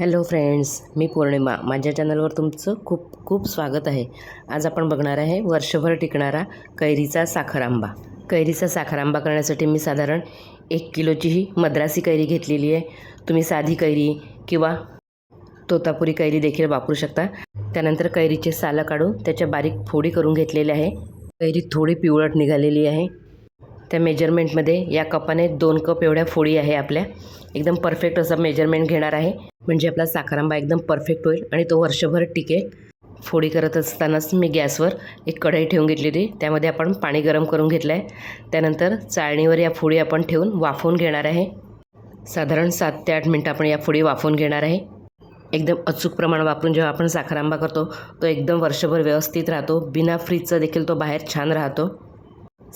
Hello friends मी पौर्णिमा. माझ्या चॅनलवर तुमचं खूप खूप स्वागत आहे. आज आपण बघणार आहे वर्षभर टिकणारा कैरीचा साखर आंबा कैरीचा साखर आंबा करण्यासाठी मी साधारण एक किलोची ही मद्रासी कैरी घेतलेली आहे. तुम्ही साधी कैरी किंवा तोतापुरी कैरी देखील वापरू शकता. त्यानंतर कैरीचे सालं काढून त्याच्या बारीक फोडी करून घेतलेल्या आहे. कैरी थोडी पिवळट निघालेली आहे. त्या मेजरमेंटमध्ये या कपाने दोन कप एवढ्या फोडी आहे आपल्या. एकदम परफेक्ट असं मेजरमेंट घेणार आहे. म्हणजे आपला साखरांबा एकदम परफेक्ट होईल आणि तो वर्षभर टिकेल. फोडी करत असतानाच मी गॅसवर एक कढई ठेवून घेतलेली त्यामध्ये आपण पाणी गरम करून घेतलं आहे त्यानंतर चाळणीवर या फोडी आपण ठेवून वाफवून घेणार आहे. साधारण सात ते आठ मिनटं आपण या फोडी वाफवून घेणार आहे. एकदम अचूक प्रमाण वापरून जेव्हा आपण साखरांबा करतो तो एकदम वर्षभर व्यवस्थित राहतो. बिना फ्रीजचा देखील तो बाहेर छान राहतो.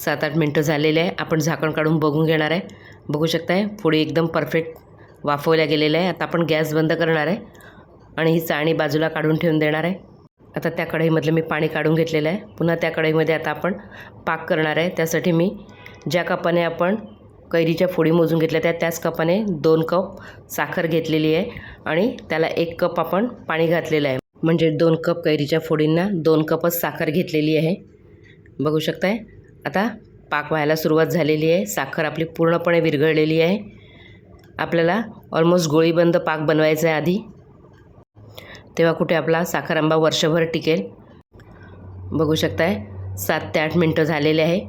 सात आठ मिनटं झालेले आहे. आपण झाकण काढून बघून घेणार आहे. बघू शकताय फोडी एकदम परफेक्ट वाफवल्या गेलेल्या आहे. आता आपण गॅस बंद करणार आहे आणि ही चाळणी बाजूला काढून ठेवून देणार आहे. आता त्या कढईमधलं मी पाणी काढून घेतलेलं आहे. पुन्हा त्या कढईमध्ये आता आपण पाक करणार आहे. त्यासाठी मी ज्या कपाने आपण कैरीच्या फोडी मोजून घेतल्या त्या त्याच कपाने दोन कप साखर घेतलेली आहे आणि त्याला एक कप आपण पाणी घातलेलं आहे. म्हणजे दोन कप कैरीच्या फोडींना दोन कपच साखर घेतलेली आहे. बघू शकताय? आता पाक व्हायला सुरुवात झालेली आहे. साखर आपली पूर्णपणे विरघळलेली आहे. आपल्याला ऑलमोस्ट गोळीबंद पाक बनवायचा आहे आधी. तेव्हा कुठे आपला साखर आंबा वर्षभर टिकेल. बघू शकताय सात ते आठ मिनटं झालेले आहे.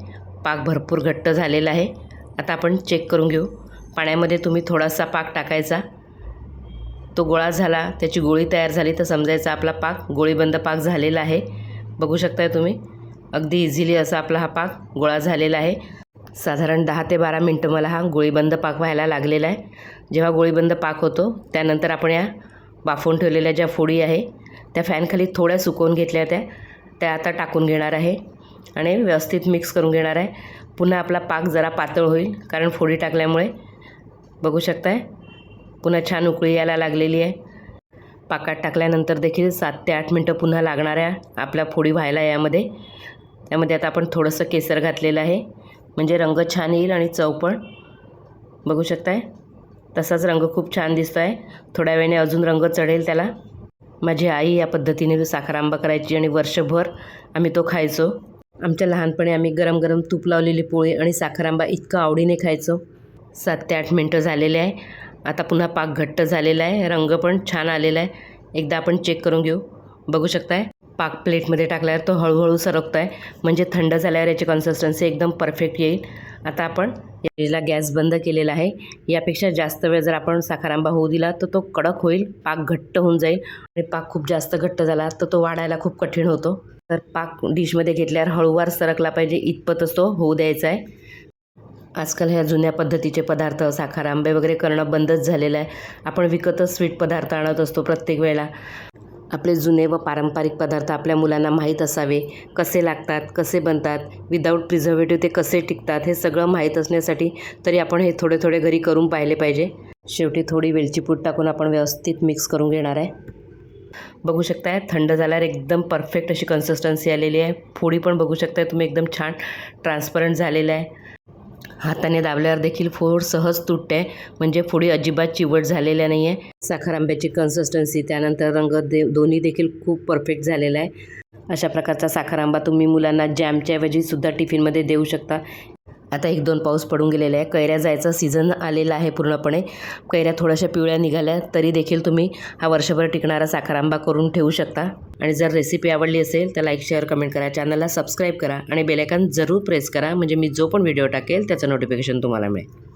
पाक भरपूर घट्ट झालेला आहे. आता आपण चेक करून घेऊ. पाण्यामध्ये तुम्ही थोडासा पाक टाकायचा. तो गोळा झाला त्याची गोळी तयार झाली तर समजायचा आपला पाक गोळीबंद पाक झालेला आहे. बघू शकताय तुम्ही. अगदी इझिली असा आपला हा पाक गोळा झालेला आहे. साधारण दहा ते बारा मिनटं मला हा गोळीबंद पाक व्हायला लागलेला आहे. जेव्हा गोळीबंद पाक होतो त्यानंतर आपण या बाफून ठेवलेल्या ज्या फोडी आहे त्या फॅनखाली थोड्या सुकवून घेतल्या त्या त्या आता टाकून घेणार आहे आणि व्यवस्थित मिक्स करून घेणार आहे. पुन्हा आपला पाक जरा पातळ होईल कारण फोडी टाकल्यामुळे बघू शकताय पुन्हा छान उकळी यायला लागलेली आहे. पाकात टाकल्यानंतर देखील सात ते आठ मिनटं पुन्हा लागणाऱ्या आपल्या फोडी व्हायला यामध्ये. त्यामध्ये आता आपण थोडंसं केसर घातलेलं आहे. म्हणजे रंग छान येईल आणि चव पण. बघू शकताय? तसाच रंग खूप छान दिसतो आहे थोड्या वेळाने अजून रंग चढेल त्याला. माझी आई या पद्धतीने साखर आंबा करायची आणि वर्षभर आम्ही तो खायचो. आमच्या लहानपणी आम्ही गरम गरम तूप लावलेली पोळी आणि साखर आंबा इतकं आवडीने खायचो. सात ते आठ मिनटं झालेले आहे. आता पुन्हा पाक घट्ट झालेला आहे. रंग पण छान आलेला आहे. एकदा आपण चेक करून घेऊ. बघू शकताय? पाक प्लेटमध्ये टाकल्यावर तो हळूहळू सरकतो आहे म्हणजे थंड झाल्यावर याची कन्सिस्टन्सी एकदम परफेक्ट येईल. आता आपण याला गॅस बंद केलेला आहे. यापेक्षा जास्त वेळ जर आपण साखरांबा होऊ दिला तर तो कडक होईल पाक घट्ट होऊन जाईल. आणि पाक खूप जास्त घट्ट झाला तर तो वाढायला खूप कठीण होतो. तर पाक डिशमध्ये घेतल्यावर हळूवार सरकला पाहिजे इतपतच तो होऊ द्यायचा आहे. आजकाल ह्या जुन्या पद्धतीचे पदार्थ साखर आंबे वगैरे करणं बंदच झालेलं आहे. आपण विकतच स्वीट पदार्थ आणत असतो प्रत्येक वेळेला. आपले जुने व पारंपरिक पदार्थ आपल्या मुलांना माहीत असावे. कसे लागतात कसे बनतात विदाऊट प्रिझर्वेटिव्ह ते कसे टिकतात हे सगळं माहीत असण्यासाठी तरी आपण हे थोडे थोडे घरी करून पाहिले पाहिजे. शेवटी थोडी वेलची पूड टाकून आपण व्यवस्थित मिक्स करून घेणार आहे. बघू शकताय थंड झाल्यावर एकदम परफेक्ट अशी कन्सिस्टन्सी आलेली आहे. फोडी पण बघू शकताय तुम्ही एकदम छान ट्रान्सपरंट झालेलं आहे. हाताने दाबल्यावर देखील फोड सहज तुटते. म्हणजे फोडी अजिबात चिवट झालेल्या नाही आहे साखर आंब्याची कन्सिस्टन्सी त्यानंतर रंग दे दोन्ही देखील खूप परफेक्ट झालेला आहे. अशा प्रकारचा साखर आंबा तुम्ही मुलांना जॅमच्या ऐवजी सुद्धा टिफिनमध्ये देऊ शकता. आता एक दोन पाऊस पडून गेलेला आहे. कैऱ्या जायचा सीझन आलेला आहे पूर्णपणे. कैऱ्या थोड्याशा पिवळ्या निघाल्या तरी देखील तुम्ही हा वर्षभर टिकणारा साखरांबा करून ठेवू शकता. आणि जर रेसिपी आवडली असेल तर लाईक शेअर कमेंट करा. चॅनलला सबस्क्राईब करा. आणि बेलायकन जरूर प्रेस करा. म्हणजे मी जो पण व्हिडिओ टाकेल त्याचं नोटिफिकेशन तुम्हाला मिळेल.